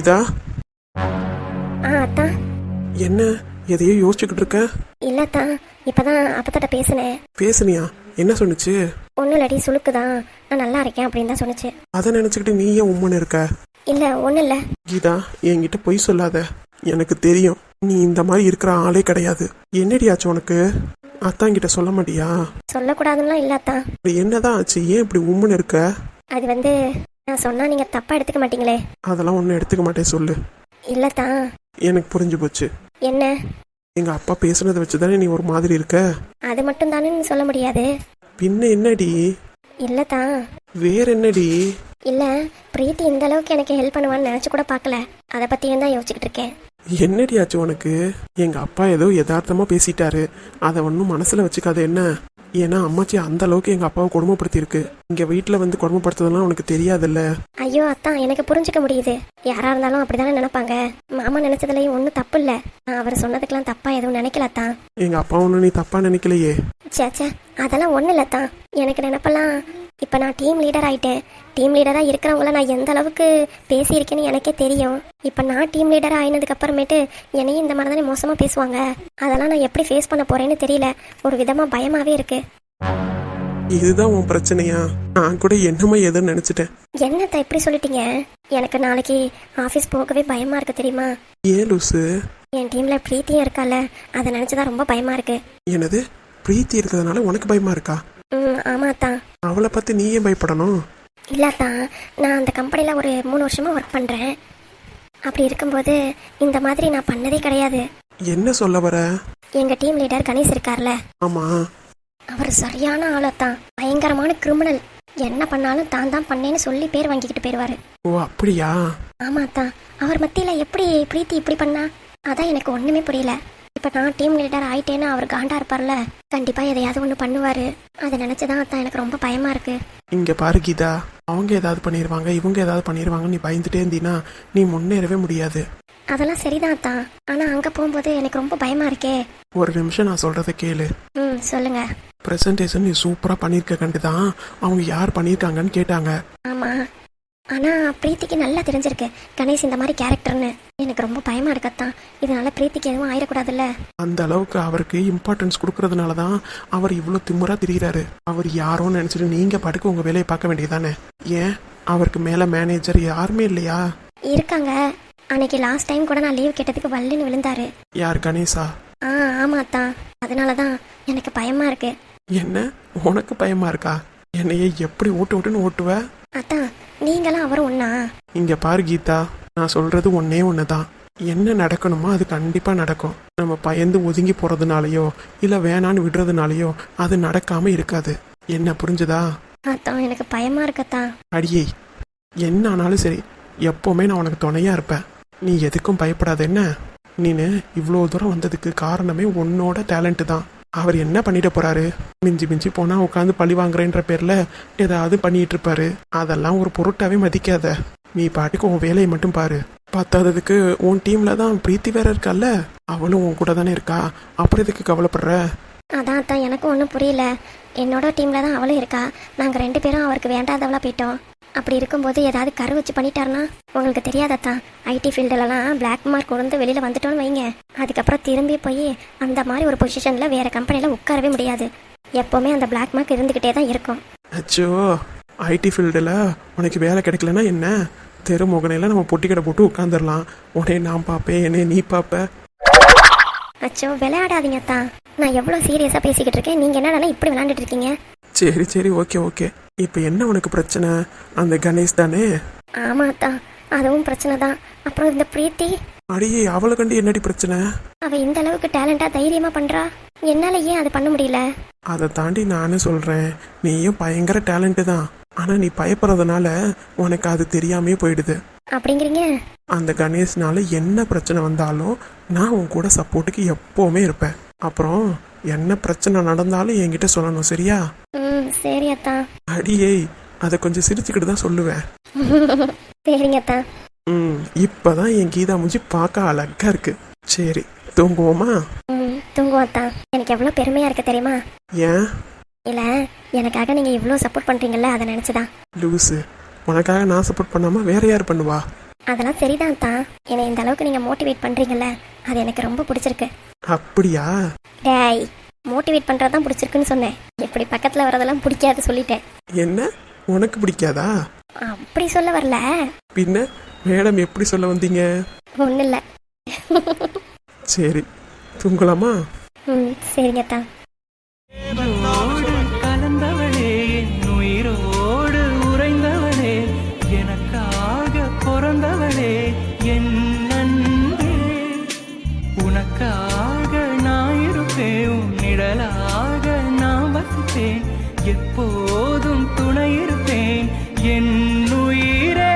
கீதா? ஆ அத்தான் என்ன? எதையோ யோசிச்சுக்கிட்டு இருக்க? இல்லத்தான் இப்பதான் அப்பத்தட்ட பேசினேன். பேசுனியா? என்ன சொன்னுச்சு? ஒன்றும் இல்லாடி சுளுக்கு தான் நான் நல்லா இருக்கேன் அப்படின்னு தான் சொன்னுச்சு. அதை நினச்சிக்கிட்டு நீ ஏன் உம்மன்னு இருக்க? இல்லை ஒன்றும் இல்லை. கீதா என்கிட்ட பொய் சொல்லாத. எனக்கு தெரியும். நீ இந்த மாதிரி இருக்கிற ஆளே கிடையாது. என்னடி ஆச்சு உனக்கு? அத்தாங்கிட்ட சொல்ல மாட்டியா? சொல்லக்கூடாதுன்னுலாம் இல்லாத்தான் அப்படி என்னதான் ஆச்சு? ஏன் இப்படி உம்முன்னு இருக்க? அது வந்து நான் சொன்னால் நீங்கள் தப்பாக எடுத்துக்க மாட்டீங்களே. அதெல்லாம் ஒன்றும் எடுத்துக்க மாட்டேன் சொல்லு. இல்லத்தான் எனக்கு புரிஞ்சு போச்சு. என்ன? எங்க அப்பா பேசுனதை வச்சு தானே நீ ஒரு மாதிரி இருக்க? அது மட்டும் தானே சொல்ல முடியாது. பின்ன என்னடி? இல்லத்தான் வேற என்னடி? இல்லை பிரீத்தி இந்த அளவுக்கு எனக்கு ஹெல்ப் பண்ணுவான்னு நினச்சி கூட பார்க்கல. அதை பற்றியும் தான் யோசிச்சுக்கிட்டு இருக்கேன். என்னடி ஆச்சு உனக்கு? எங்க அப்பா ஏதோ யதார்த்தமா பேசிட்டாரு. அதை ஒன்றும் மனசுல வச்சுக்காத என்ன? ஏன்னா அம்மாச்சி அந்த அளவுக்கு எங்க அப்பாவை கொடுமைப்படுத்தியிருக்கு. இங்க வீட்டுல வந்து கொடுமைப்படுத்துறதுலாம் உனக்கு தெரியாதுல்ல? ஐயோ அத்தான். எனக்கு புரிஞ்சுக்க முடியுது. யாரா இருந்தாலும் அப்படிதானே நினைப்பாங்க. மாமா நினைச்சதுலயும் ஒன்றும் தப்பு இல்லை நான் அவர் சொன்னதுக்கெல்லாம் தப்பா எதுவும் நினைக்கல அத்தான் எங்க அப்பா ஒன்றும் நீ தப்பா நினைக்கலையே. ச்சே ச்சே அதெல்லாம் ஒன்றும் இல்லை தான் எனக்கு நினப்பெல்லாம் இப்போ நான் டீம் லீடர் ஆயிட்டேன். டீம் லீடராக இருக்கிறவங்கள நான் எந்த அளவுக்கு பேசியிருக்கேன்னு எனக்கே தெரியும். இப்போ நான் டீம் லீடர் ஆயினதுக்கு அப்புறமேட்டு என்னையும் இந்த மாதிரி தானே மோசமாக பேசுவாங்க. அதெல்லாம் நான் எப்படி ஃபேஸ் பண்ண போறேன்னு தெரியல. ஒரு விதமாக பயமாகவே இருக்கு. இதுதான் உன் பிரச்சனையா? நான் கூட என்னமோ எதுன்னு நினைச்சிட்டேன். என்னத்த இப்படி சொல்லிட்டீங்க? எனக்கு நாளைக்கு ஆஃபீஸ் போகவே பயமாக இருக்கு தெரியுமா? ஏன் லூசு? என் டீமில் பிரீத்தியும் இருக்கால அதை நினச்சி தான் ரொம்ப பயமாக இருக்கு. என்னது? பிரீத்தி இருக்கிறதுனால உனக்கு பயமா இருக்கா? ம் ஆமாம் தான் அவளை பத்தி நீ ஏன் பயப்படணும்? இல்லாதான் நான் அந்த கம்பெனியில் ஒரு மூணு வருஷமாக ஒர்க் பண்ணுறேன் அப்படி இருக்கும்போது இந்த மாதிரி நான் பண்ணதே கிடையாது. என்ன சொல்ல வர? எங்கள் டீம் லீடர் கணேஷ் இருக்கார்ல. ஆமா. அவர் சரியான ஆளத்தான். பயங்கரமான கிரிமினல் என்ன பண்ணாலும் தான் தான் பண்ணேன்னு சொல்லி பேர் வாங்கிக்கிட்டு போயிடுவாரு ஓ அப்படியா? ஆமாத்தான் அவர் மத்தியில் எப்படி பிரீத்தி இப்படி பண்ணா? அதான் எனக்கு ஒன்றுமே புரியல. இப்போ நான் டீம் லீடர் ஆயிட்டேன்னு அவர் காண்டா இருப்பார்ல கண்டிப்பாக எதையாவது ஒன்று பண்ணுவார். அதை நினச்சி தான் அத்தான் எனக்கு ரொம்ப பயமாக இருக்கு. இங்க பாரு கீதா. அவங்க ஏதாவது பண்ணிடுவாங்க இவங்க ஏதாவது பண்ணிடுவாங்க நீ பயந்துட்டே இருந்தீன்னா நீ முன்னேறவே முடியாது. அதெல்லாம் சரிதான் அத்தான் ஆனால் அங்கே போகும்போது எனக்கு ரொம்ப பயமாக இருக்கே. ஒரு நிமிஷம் நான் சொல்றதை கேளு. ம் சொல்லுங்கள் ப்ரெசன்டேஷன் நீ சூப்பரா பண்ணிருக்க கண்டு தான் அவங்க யார் பண்ணியிருக்காங்கன்னு கேட்டாங்க. ஆமா. ஆனா பிரீத்திக்கு நல்லா தெரிஞ்சிருக்கு. கணேஷ் இந்த மாதிரி கேரக்டர்னு. எனக்கு ரொம்ப பயமா இருக்கத்தான் இதனால பிரீத்திக்கு எதுவும் ஆயிடக்கூடாதுல்ல அந்த அளவுக்கு அவருக்கு இம்பார்ட்டன்ஸ் கொடுக்கறதுனால தான் அவர் இவ்வளோ திமிரா திரியிறாரு. அவர் யாரோன்னு நினைச்சிட்டு நீங்க பாட்டுக்கு உங்க வேலையை பார்க்க வேண்டியதானே ஏன்? அவருக்கு மேல மேனேஜர் யாருமே இல்லையா? இருக்காங்க. அன்னைக்கு லாஸ்ட் டைம் கூட நான் லீவ் கேட்டதுக்கு வல்லுன்னு விழுந்தாரு. யார் கணேசா ஆ ஆமா அத்தான். அதனால தான் எனக்கு பயமா இருக்கு. என்ன? உனக்கு பயமா இருக்கா? என்னைய எப்படி ஓட்டு ஓட்டுன்னு ஓட்டுவ? அத்தான் நீங்களும் அவரும் ஒண்ணா? இங்க பாரு கீதா நான் சொல்றது ஒன்னே ஒண்ணுதான். என்ன நடக்கணுமோ அது கண்டிப்பா நடக்கும். நம்ம பயந்து ஒதுங்கி போறதுனாலயோ இல்ல வேணான்னு விடுறதுனாலயோ அது நடக்காம இருக்காது. என்ன புரிஞ்சுதா? அத்தான் எனக்கு பயமா இருக்கத்தான் அடியே என்ன ஆனாலும் சரி எப்பவுமே நான் உனக்கு துணையா இருப்பேன். நீ எதுக்கும் பயப்படாத என்ன? நீனு இவ்வளோ தூரம் வந்ததுக்கு காரணமே உன்னோட டேலண்ட் தான். அவர் என்ன பண்ணிட்டு போறாரு? மிஞ்சி மிஞ்சி போனா உட்காந்து பழி வாங்குறேன்ற பேர்ல ஏதாவது பண்ணிட்டு இருப்பாரு. அதெல்லாம் ஒரு பொருட்டாவே மதிக்காத. நீ பாட்டுக்கு உன் வேலையை மட்டும் பாரு. பத்தாததுக்கு உன் டீம்ல தான் பிரீத்தி வேற இருக்கல்ல? அவளும் உன் கூட தானே இருக்கா? அப்புறம் இதுக்கு கவலைப்படுற? அதான் அதான் எனக்கும் ஒன்றும் புரியல. என்னோட டீம்ல தான் அவளும் இருக்கா? நாங்கள் ரெண்டு பேரும் அவருக்கு வேண்டாதவளா போயிட்டோம். அப்படி இருக்கும்போது ஏதாவது கரு வச்சு பண்ணிட்டாருன்னா உங்களுக்கு தெரியாதத்தான் ஐடி ஃபீல்டுலலாம் பிளாக் மார்க் வந்து வெளியில் வந்துட்டோன்னு வைங்க. அதுக்கப்புறம் திரும்பி போய் அந்த மாதிரி ஒரு பொசிஷனில் வேற கம்பெனியில் உட்காரவே முடியாது. எப்போவுமே அந்த பிளாக் மார்க் இருந்துக்கிட்டே தான் இருக்கும். அச்சோ ஐடி ஃபீல்டில் உனக்கு வேலை கிடைக்கலன்னா என்ன? தெரு முகனையில் நம்ம பொட்டி கடை போட்டு உட்காந்துடலாம் உடனே நான் பார்ப்பேன் என்னைய நீ பார்ப்ப. அச்சோ விளையாடாதீங்க தான் நான் எவ்வளோ சீரியஸாக பேசிக்கிட்டு இருக்கேன். நீங்கள் என்னடா இப்படி விளையாண்டுட்டு இருக்கீங்க? சரி சரி ஓகே ஓகே. இப்போ என்ன உனக்கு பிரச்சனை? அந்த கணேஷ் தானே? ஆமாம் தான் அதுவும் பிரச்சனை தான். அப்புறம் இந்த பிரீத்தி? அடியே அவளை கண்டு என்னடி பிரச்சனை? அவ இந்த அளவுக்கு டேலண்டாக தைரியமாக பண்ணுறா என்னால் ஏன் அது பண்ண முடியல? அதை தாண்டி நானும் சொல்கிறேன் நீயும் பயங்கர டேலண்ட்டு தான். ஆனால் நீ பயப்படுறதுனால உனக்கு அது தெரியாமே போயிடுது. அப்படிங்கிறீங்க? அந்த கணேஷ்னால என்ன பிரச்சனை வந்தாலும் நான் உன் கூட சப்போர்ட்டுக்கு எப்போவுமே இருப்பேன். அப்புறம் என்ன பிரச்சனை நடந்தாலும் என்கிட்ட சொல்லணும் சரியா? ம் சரி அத்தா. அடியே அதை கொஞ்சம் சிரிச்சுக்கிட்டு தான் சொல்லுவேன். சரிங்க அத்தா. ம் இப்பதான் என் கீதா மூஞ்சி பார்க்க அழகா இருக்கு. சரி தூங்குவோமா? ம் தூங்குவோம் எனக்கு எவ்வளோ பெருமையாக இருக்கு தெரியுமா? ஏன்? இல்லை எனக்காக நீங்கள் இவ்வளோ சப்போர்ட் பண்ணுறீங்கல்ல அதை நினச்சி தான் லூசு. உனக்காக நான் சப்போர்ட் பண்ணாம வேற யார் பண்ணுவா? அதெல்லாம் சரிதான் தான் என்னை இந்த அளவுக்கு நீங்கள் மோட்டிவேட் பண்ணுறீங்கல்ல அது எனக்கு ரொம்ப பிடிச்சிருக்கு. அப்படியா? டேய் மோட்டிவேட் பண்ணுறது தான் பிடிச்சிருக்குன்னு சொன்னேன். இப்படி பக்கத்தில் வரதெல்லாம் பிடிக்காது சொல்லிட்டேன். என்ன? உனக்கு பிடிக்காதா? அப்படி சொல்ல வரல. பின்ன மேடம் எப்படி சொல்ல வந்தீங்க? ஒன்றும் இல்லை. சரி தூங்கலாமா? ம் சரிங்க தான் வசிப்பேன் எப்போதும் துணை இருப்பேன். என் உயிரே.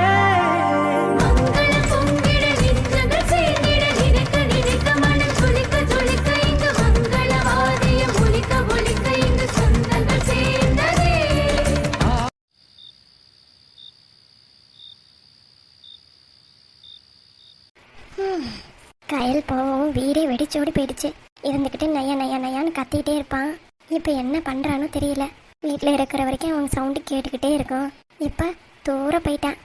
கயல் போகவும் வீடே வெடிச்சோடி போயிடுச்சு. இருந்துக்கிட்டு நையா நையா நையான்னு கத்திக்கிட்டே இருப்பான். இப்போ என்ன வீட்டில் இருக்கிற வரைக்கும் அவன் சவுண்டு கேட்டுக்கிட்டே இருக்கும் இப்போ தூர போயிட்டான்.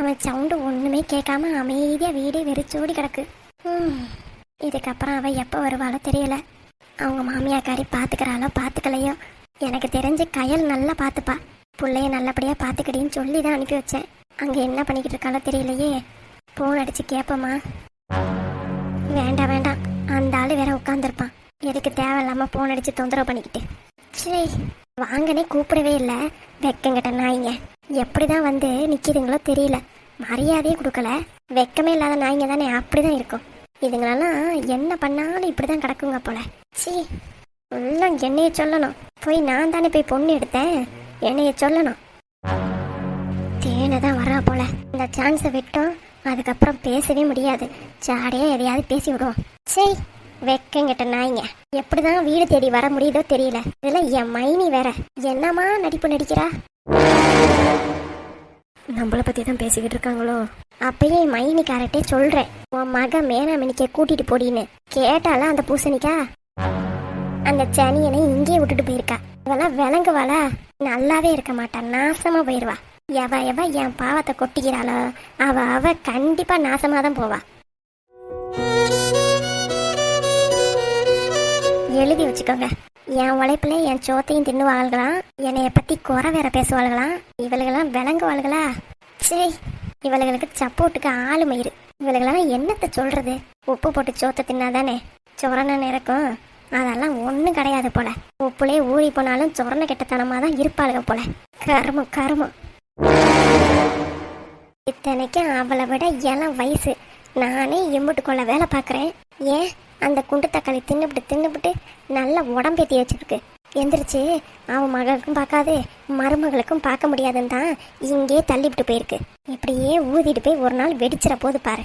அவன் சவுண்டு ஒன்றுமே கேட்காம அமைதியாக வீடே வெறிச்சோடி கிடக்கு. இதுக்கப்புறம் அவள் எப்போ வருவாளோ தெரியல. அவங்க மாமியாக்காரி பார்த்துக்கிறாளோ பார்த்துக்கலையோ எனக்கு தெரிஞ்சு கயல் நல்லா பார்த்துப்பா பிள்ளைய நல்லபடியாக பார்த்துக்கிடின்னு சொல்லி தான் அனுப்பி வச்சேன். அங்கே என்ன பண்ணிக்கிட்டு இருக்காளோ தெரியலையே. ஃபோன் அடித்து கேட்போமா வேண்டாம் வேண்டாம். அந்த ஆள் வேற உட்காந்துருப்பான் எதுக்கு தேவையில்லாமல் போன் அடித்து தொந்தரவு பண்ணிக்கிட்டு. சரி வாங்கனே கூப்பிடவே இல்லை. வெக்கங்கிட்ட நாய்ங்க. எப்படிதான் வந்து நிக்குதுங்களோ தெரியல. மரியாதையே கொடுக்கல. வெக்கமே இல்லாத நாய்ங்க தானே அப்படிதான் இருக்கும். இதுங்களெல்லாம் என்ன பண்ணாலும் இப்படிதான் கிடக்குங்க போல. சி எல்லாம் என்னைய சொல்லணும். போய் நான் தானே போய் பொண்ணு எடுத்தேன். என்னைய சொல்லணும். தேனை தான் வரா போல. இந்த சான்ஸை விட்டோம். அதுக்கப்புறம் பேசவே முடியாது. ஜாடியா எதையாவது பேசி விடுவோம். சரி வெக்கங்கிட்ட நாய்ங்க எப்படிதான் வீடு தேடி வர முடியுதோ தெரியல. இதுல என் மைனி வேற. என்னமா நடிப்பு நடிக்கிறா? நம்மளை பத்தி தான் பேசிக்கிட்டு இருக்காங்களோ? அப்பயே மைனி மைனிக்காரட்டே சொல்றேன். உன் மக மேனாமினிக்க கூட்டிட்டு போடின்னு. கேட்டால அந்த பூசணிக்கா? அந்த சனியனை இங்கேயே விட்டுட்டு போயிருக்கா. இவெல்லாம் விளங்குவாளா? நல்லாவே இருக்க மாட்டா. நாசமா போயிருவா. எவ எவ என் பாவத்தை கொட்டிக்கிறாளோ அவ அவ கண்டிப்பா நாசமா தான் போவா. எழுதி வச்சுக்கோங்க. என் உழைப்புல என் சோத்தையும் தின்னுவாள்களாம் என்னைய பத்தி குறை வேற பேசுவாள்களாம் இவளுகெல்லாம் விளங்குவாள்களா? சரி இவளுகளுக்கு சப்போர்ட்டுக்கு ஆளு மயிறு என்னத்தை சொல்றது? உப்பு போட்டு சோத்தை தின்னாதானே? சொரணன்னு இருக்கும் அதெல்லாம் ஒன்றும் கிடையாது போல. உப்புலே ஊறி போனாலும் சொரண கெட்டத்தனமாக தான் இருப்பாளுங்க போல. கருமம் கருமம். இத்தனைக்கும் அவளை விட இளம் வயசு. நானே எம்பிட்டு கொள்ள வேலை பார்க்குறேன். ஏன்? அந்த குண்டு தக்காளி தின்னுபிட்டு தின்னுபிட்டு நல்ல உடம்பேத்தி வச்சிருக்கு. எந்திரிச்சு அவன் மகளுக்கும் பார்க்காது மருமகளுக்கும் பார்க்க முடியாதுன்னு தான் இங்கே தள்ளிவிட்டு போயிருக்கு. இப்படியே ஊதிட்டு போய் ஒரு நாள் வெடிச்சிட போது பாரு.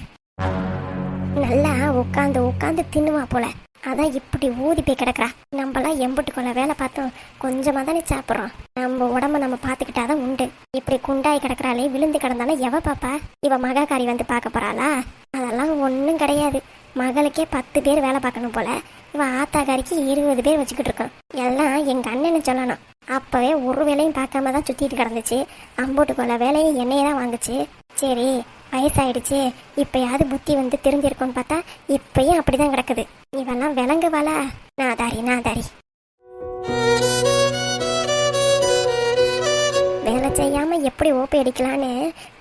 நல்லா உட்காந்து உட்காந்து தின்னுவா போல. அதான் இப்படி ஊதி போய் கிடக்குறா. நம்மளாம் எம்புட்டுக்குள்ள வேலை பார்த்தோம் கொஞ்சமாக தானே சாப்பிட்றோம். நம்ம உடம்ப நம்ம பார்த்துக்கிட்டாதான் உண்டு. இப்படி குண்டாய் கிடக்குறாளே விழுந்து கிடந்தாலும் எவ பாப்பா? இவ மகாக்காரி வந்து பார்க்க போறாளா? அதெல்லாம் ஒன்றும் கிடையாது. மகளுக்கே பத்து பேர் வேலை பார்க்கணும் போல. இவன் ஆத்தாக்காரிக்கு இருபது பேர் வச்சுக்கிட்டு இருக்கோம் எல்லாம் எங்கள் அண்ணனை சொல்லணும். அப்போவே ஒரு வேலையும் பார்க்காம தான் சுற்றிட்டு கிடந்துச்சு. அம்போட்டுக்குள்ள வேலையும் என்னையே தான் வாங்குச்சு. சரி வயசாயிடுச்சு. இப்போயாவது புத்தி வந்து தெரிஞ்சிருக்கும்னு பார்த்தா இப்பயும் அப்படிதான் கிடக்குது. இவெல்லாம் தாரி நாதாரி நாதாரி. எப்படி ஓப்பை அடிக்கலான்னு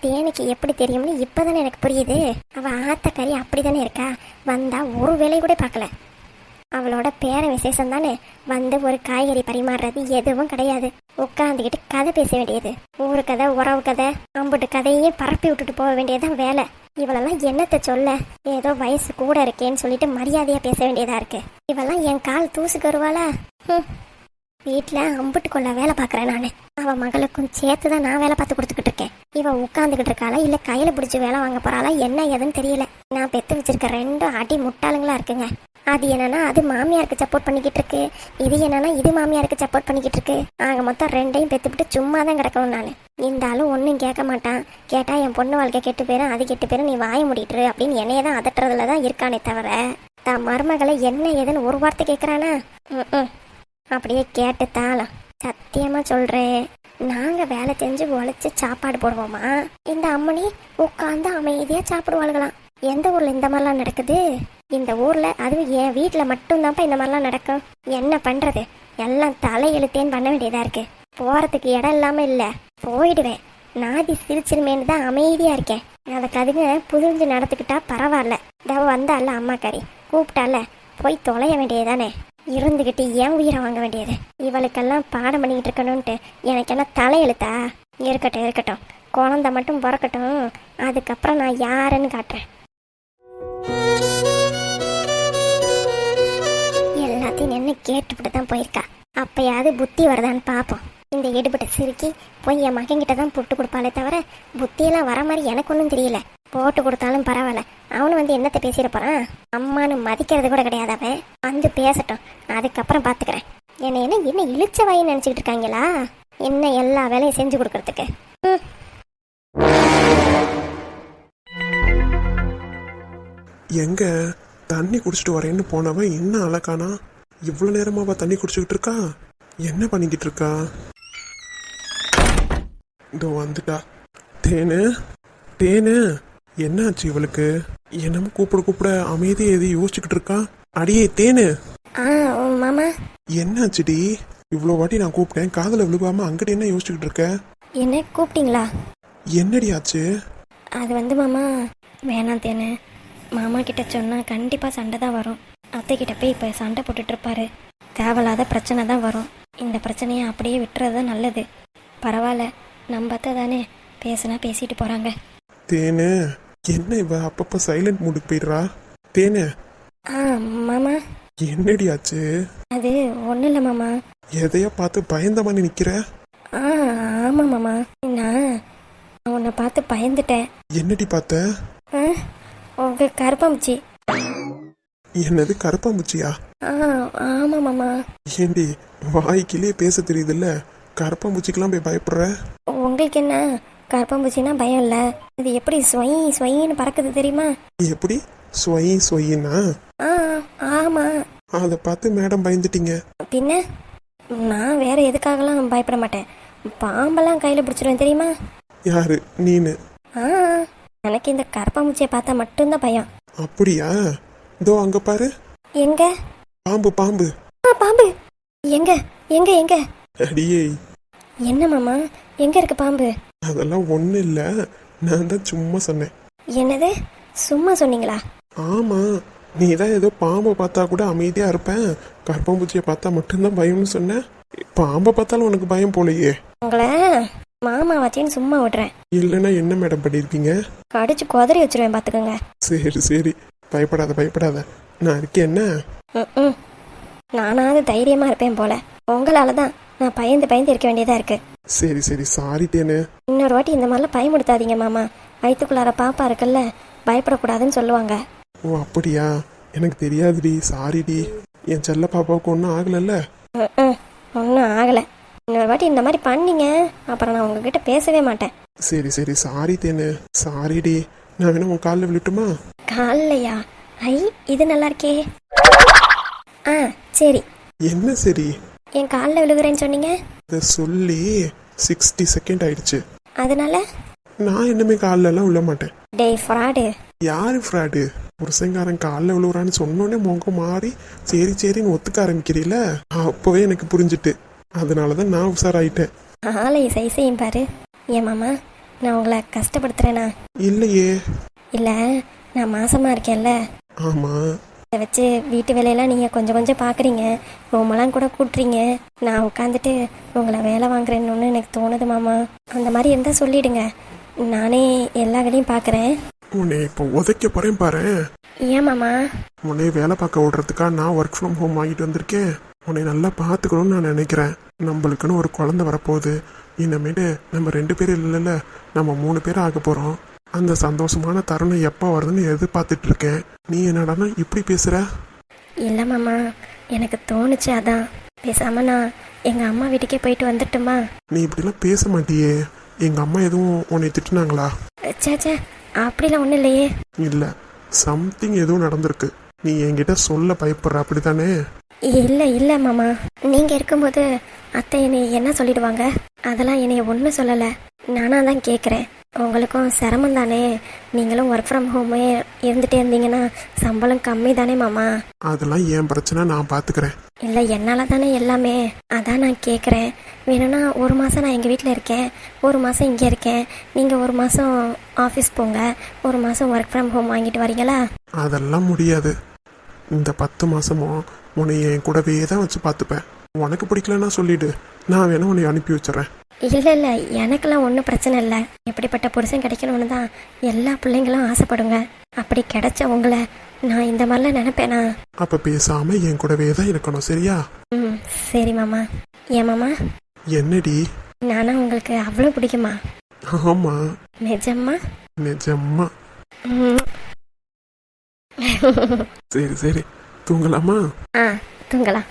தேனுக்கு எப்படி தெரியும்னு இப்பதானே எனக்கு புரியுது. அவ ஆத்தக்கறி அப்படிதானே இருக்கா? வந்தா ஒரு வேலை கூட பார்க்கல. அவளோட பேர விசேஷம் தானே வந்து ஒரு காய்கறி பரிமாறுறது எதுவும் கிடையாது. உட்காந்துக்கிட்டு கதை பேச வேண்டியது. ஊரு கதை உறவு கதை அம்புட்டு கதையே பரப்பி விட்டுட்டு போக வேண்டியதுதான் வேலை. இவளெல்லாம் என்னத்த சொல்ல? ஏதோ வயசு கூட இருக்கேன்னு சொல்லிட்டு மரியாதையா பேச வேண்டியதா இருக்கு. இவெல்லாம் என் கால் தூசுக்கு வருவாளா? வீட்டில் அம்புட்டு கொள்ள வேலை பார்க்குறேன் நான். அவன் மகளுக்கும் சேர்த்து தான் நான் வேலை பார்த்து கொடுத்துக்கிட்டு இருக்கேன். இவன் உட்காந்துக்கிட்டு இருக்காளா? இல்லை கையில் பிடிச்சி வேலை வாங்க போகிறாளா என்ன ஏதுன்னு தெரியல. நான் பெற்று வச்சிருக்க ரெண்டும் அடி முட்டாளுங்களா இருக்குங்க. அது என்னன்னா அது மாமியாருக்கு சப்போர்ட் பண்ணிக்கிட்டு இருக்கு. இது என்னன்னா இது மாமியாருக்கு சப்போர்ட் பண்ணிக்கிட்டு இருக்கு. ஆக மொத்தம் ரெண்டையும் பெற்றுவிட்டு சும்மா தான் கிடக்கணும் நான். இந்த ஆளும் ஒன்றும் கேட்க மாட்டான். கேட்டால் என் பொண்ணு வாழ்க்கை கெட்டு போயிரும் அது கெட்டு போயிடும் நீ வாய முடிட்டுரு அப்படின்னு என்னைய தான் அதட்டுறதுல தான் இருக்கானே தவிர தான் மருமகளை என்ன ஏதுன்னு ஒரு வார்த்தை கேட்குறானா ம் அப்படியே கேட்டு தாளம் சத்தியமா சொல்றேன் நாங்க வேலை செஞ்சு உழைச்சி சாப்பாடு போடுவோமா? இந்த அம்மனி உட்காந்து அமைதியா சாப்பிடுவாளுகளாம் எந்த ஊர்ல இந்த மாதிரிலாம் நடக்குது? இந்த ஊர்ல அதுவும் என் வீட்டுல மட்டும்தான்ப்பா இந்த மாதிரிலாம் நடக்கும். என்ன பண்றது? எல்லாம் தலையெழுத்தேன்னு பண்ண வேண்டியதா இருக்கு. போறதுக்கு இடம் இல்லாம இல்ல. போயிடுவேன். நாதி சிரிச்சிருமேன்னு தான் அமைதியா இருக்கேன். அதுக்கு அதுங்க புரிஞ்சு நடத்துக்கிட்டா பரவாயில்ல. தவ வந்தால அம்மாக்காரி கூப்பிட்டால போய் தொலைய வேண்டியதானே இருந்துக்கிட்டு ஏன் உயிரை வாங்க வேண்டியது. இவளுக்கெல்லாம் பாடம் பண்ணிக்கிட்டு இருக்கணும்ன்ட்டு எனக்கு என்ன தலையெழுத்தா? இருக்கட்டும் இருக்கட்டும். குழந்தை மட்டும் பிறக்கட்டும். அதுக்கப்புறம் நான் யாருன்னு காட்டுறேன். எல்லாத்தையும் என்ன கேட்டுவிட்டு தான் போயிருக்கா. அப்பயாவது புத்தி வருதான்னு பார்ப்போம் இந்த எடுபட்ட சிறுக்கி போய் என் மகன்கிட்ட தான் புட்டு கொடுப்பாளே தவிர புத்தியெல்லாம் வர மாதிரி எனக்கு ஒன்றும் தெரியல. போட்டு கொடுத்தாலும் பரவாயில்ல. அவனு வந்து என்னத்தை பேசிட போறான்? அம்மானு மதிக்கிறது கூட கிடையாது அவன். வந்து பேசட்டும். அதுக்கப்புறம் பார்த்துக்கிறேன் என்ன என்ன என்ன இழிச்ச வாயின்னு நினச்சிக்கிட்டு இருக்காங்களா? என்ன எல்லா வேலையும் செஞ்சு கொடுக்கறதுக்கு? எங்க? தண்ணி குடிச்சிட்டு வரேன்னு போனவன் என்ன அழகானா? இவ்வளோ நேரமாவா தண்ணி குடிச்சுக்கிட்டு இருக்கா? என்ன பண்ணிக்கிட்டு இருக்கா? இதோ வந்துட்டா. தேனு? தேனு? என்னாச்சு இவளுக்கு? என்னமோ கூப்பிட கூப்பிட அமைதியை எது யோசிச்சுக்கிட்டு இருக்கா? அடியே தேனு. ஆ மாமா. என்னாச்சுடி இவ்வளோ வாட்டி நான் கூப்பிட்டேன் காதில் விழுகாம அங்கிட்ட என்ன யோசிச்சுக்கிட்டு இருக்க? என்ன கூப்பிட்டீங்களா? என்னடி ஆச்சு? அது வந்து மாமா வேணாம் தேனு. மாமா கிட்ட சொன்னா கண்டிப்பா சண்டை தான் வரும். அத்தை கிட்ட போய் இப்ப சண்டை போட்டுட்டு இருப்பாரு. தேவையில்லாத பிரச்சனை தான் வரும். இந்த பிரச்சனையை அப்படியே விட்டுறது தான் நல்லது. பரவாயில்ல நம்ம அத்தை தானே பேசுனா பேசிட்டு போறாங்க. தேனு. என்ன இவ அப்பப்போ சைலண்ட் மூடுக்கு போயிடுறா? தேனு. ஆ மாமா. என்னடி ஆச்சு? அது ஒன்றும் இல்லை மாமா. எதையா பார்த்து பயந்த மாதிரி நிக்கிற? ஆ ஆமாம் மாமா. நான் உன்னை பார்த்து பயந்துட்டேன். என்னடி பார்த்த? ஆ உங்க கருப்பாம்பூச்சி. என்னது கருப்பாம்பூச்சியா? ஆ ஆமாம் மாமா. ஏண்டி வாய்க்கிலேயே பேச தெரியுதுல்ல? கருப்பாம்பூச்சிக்கெல்லாம் போய் பயப்படுற? உங்களுக்கு என்ன? கருப்பாம்பூச்சின்னா பயம் இல்லை. இது எப்படி ஸ்வயி ஸ்வயின்னு பறக்குது தெரியுமா? எப்படி? ஸ்வயி ஸ்வயின்னா ஆ ஆமாம் அதை பார்த்து மேடம் பயந்துட்டீங்க. பின்ன? நான் வேற எதுக்காகலாம் பயப்பட மாட்டேன். பாம்பெல்லாம் கையில் பிடிச்சிருவேன் தெரியுமா? யாரு? நீனு. ஆ எனக்கு இந்த கருப்பாம்பூச்சியை பார்த்தா மட்டும்தான் பயம். அப்படியா? இதோ அங்க பாரு. எங்க? பாம்பு பாம்பு. ஆ பாம்பு. எங்க? எங்க எங்க? அடியே. என்ன மாமா? எங்க இருக்கு பாம்பு? அதெல்லாம் ஒன்றும் இல்லை. நான் தான் சும்மா சொன்னேன். என்னது? சும்மா சொன்னீங்களா? ஆமா. நீ தான் ஏதோ பாம்பை பார்த்தா கூட அமைதியா இருப்பேன் கருப்பாம்பூச்சியை பார்த்தா மட்டும்தான் பயம்னு சொன்ன. பாம்பை பார்த்தாலும் உனக்கு பயம் போலையே. உங்களை மாமா வச்சேன்னு சும்மா விடுறேன். இல்லைன்னா என்ன மேடம் பண்ணியிருப்பீங்க கடிச்சு குதறி வச்சிருவேன் பார்த்துக்கோங்க சரி சரி. பயப்படாத பயப்படாத. நான் இருக்கேன் என்ன? ம் நானாவது தைரியமா இருப்பேன் போல. உங்களால தான் நான் பயந்து பயந்து இருக்க வேண்டியதா இருக்கு. சரி சரி சாரி தேனு. இன்னொரு வாட்டி இந்த மாதிரிலாம் பயமுடுத்தாதீங்க மாமா. வயிற்றுக்குள்ளார பாப்பா இருக்குல்ல பயப்படக்கூடாதுன்னு சொல்லுவாங்க. ஓ அப்படியா? எனக்கு தெரியாதுடி சாரிடி என் செல்ல பாப்பாவுக்கு ஒன்றும் ஆகலைல்ல? ஒன்றும் ஆகலை. இன்னொரு வாட்டி இந்த மாதிரி பண்ணீங்க அப்புறம் நான் உங்ககிட்ட பேசவே மாட்டேன். சரி சரி சாரி தேனு. சாரிடி நான் வேணா உன் காலில் விழட்டுமா? காலையா ஐ இது நல்லா இருக்கே. ஆ சரி. என்ன சரி? என் காலில் விழுகிறேன்னு சொன்னீங்க? இதை சொல்லி சிக்ஸ்டி செகண்ட் ஆயிடுச்சு. அதனால? நான் இன்னுமே காலில் எல்லாம் விழ மாட்டேன். டேய் ஃப்ராடு. யாரு ஃப்ராடு? புருஷங்காரன் காலில் விழுவுறான்னு சொன்னோன்னே முகம் மாறி சரி சரின்னு ஒத்துக்க ஆரம்பிக்கிறீல? அப்போவே எனக்கு புரிஞ்சுட்டு. அதனால தான் நான் உஷாராயிட்டேன். ஆளை சைஸையும் பாரு. ஏன் மாமா நான் உங்களை கஷ்டப்படுத்துறேனா? இல்லையே. இல்லை நான் மாசமா இருக்கேன்ல. ஆமாம் இதை வச்சு வீட்டு வேலையெல்லாம் நீங்கள் கொஞ்சம் கொஞ்சம் பார்க்குறீங்க ரூமெல்லாம் கூட கூட்டுறீங்க. நான் உட்காந்துட்டு உங்களை வேலை வாங்குறேன்னு எனக்கு தோணுது மாமா. அந்த மாதிரி இருந்தால் சொல்லிடுங்க. நானே எல்லா வேலையும் பார்க்குறேன் உன்னை இப்போ உதைக்க போகிறேன் பாரு. ஏன் மாமா? உன்னை வேலை பார்க்க விடுறதுக்கா நான் ஒர்க் ஃப்ரம் ஹோம் வாங்கிட்டு வந்திருக்கேன். உன்னை நல்லா பார்த்துக்கணும்னு நான் நினைக்கிறேன். நம்மளுக்குன்னு ஒரு குழந்தை வரப்போகுது. இனிமேட்டு நம்ம ரெண்டு பேரும் இல்லைல்ல நம்ம மூணு பேர் ஆக போகிறோம் அந்த சந்தோஷமான தருணம் எப்போ வருதுன்னு எதிர்பார்த்துட்டு இருக்கேன் நீ என்னடான்னா இப்படி பேசுகிற இல்லை மாமா எனக்கு தோணுச்சு அதான். பேசாமல் நான் எங்கள் அம்மா வீட்டுக்கே போயிட்டு வந்துட்டுமா? நீ இப்படிலாம் பேச மாட்டியே. எங்கள் அம்மா எதுவும் உன்னை திட்டுனாங்களா? சே சே அப்படிலாம் ஒன்றும் இல்லையே. இல்லை சம்திங் எதுவும் நடந்திருக்கு. நீ என்கிட்ட சொல்ல பயப்படுற அப்படித்தானே? இல்லை இல்லை மாமா. நீங்கள் இருக்கும்போது அத்தை என்னை என்ன சொல்லிடுவாங்க? அதெல்லாம் என்னை ஒன்றும் சொல்லலை. நானாக தான் கேட்குறேன் உங்களுக்கும் சிரமம் தானே? நீங்களும் ஒர்க் ஃப்ரம் ஹோமே இருந்துகிட்டே இருந்தீங்கன்னா சம்பளம் கம்மி தானே மாமா. அதெல்லாம் என் பிரச்சனை நான் பார்த்துக்கிறேன் இல்லை என்னால் தானே எல்லாமே. அதான் நான் கேட்குறேன் வேணும்னா ஒரு மாதம் நான் எங்கள் வீட்டில் இருக்கேன். ஒரு மாதம் இங்கே இருக்கேன். நீங்கள் ஒரு மாதம் ஆஃபீஸ் போங்க. ஒரு மாதம் ஒர்க் ஃப்ரம் ஹோம் வாங்கிட்டு வரீங்களா? அதெல்லாம் முடியாது. இந்த பத்து மாசமும் உன்னை என் கூடவே தான் வச்சு பார்த்துப்பேன் உனக்கு பிடிக்கலன்னா சொல்லிடு. நான் வேணா உன்னை அனுப்பி வச்சிடறேன். இல்லை இல்லை எனக்கெல்லாம் ஒன்றும் பிரச்சனை இல்லை. எப்படிப்பட்ட புருஷன் கிடைக்கணும்னு தான் எல்லா பிள்ளைங்களும் ஆசைப்படுங்க. அப்படி கிடைச்ச உங்களை நான் இந்த மாதிரிலாம் நினைப்பேனா? அப்ப பேசாம என் கூடவே தான் இருக்கணும் சரியா? ம் சரி மாமா. ஏன் மாமா? என்னடி? நானா உங்களுக்கு அவ்வளோ பிடிக்குமா? ஆமா. நிஜமா நிஜமா ம். சரி சரி. தூங்கலாமா? ஆ தூங்கலாம்.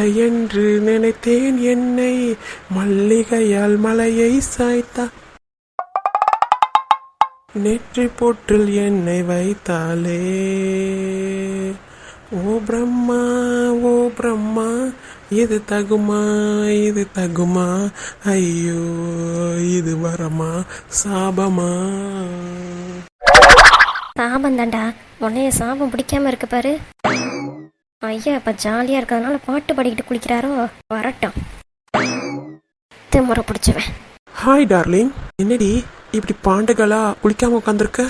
மலை என்று நினைத்தேன் என்னை மல்லிகையால் மலையை சாய்த்தா. நெற்றி போற்றில் என்னை வைத்தாலே ஓ பிரம்மா ஓ பிரம்மா இது தகுமா இது தகுமா? ஐயோ இது வரமா சாபமா? சாபம் தாண்டா உன்னைய சாபம் பிடிக்காம இருக்கு பாரு. ஐயா இப்ப ஜாலியா இருக்கிறதுனால பாட்டு பாடிக்கிட்டு குளிக்கிறாரோ? வரட்டும். திமுறை பிடிச்சுவேன். ஹாய் டார்லிங் என்னடி இப்படி பாண்டுகளா குளிக்காம உட்காந்துருக்க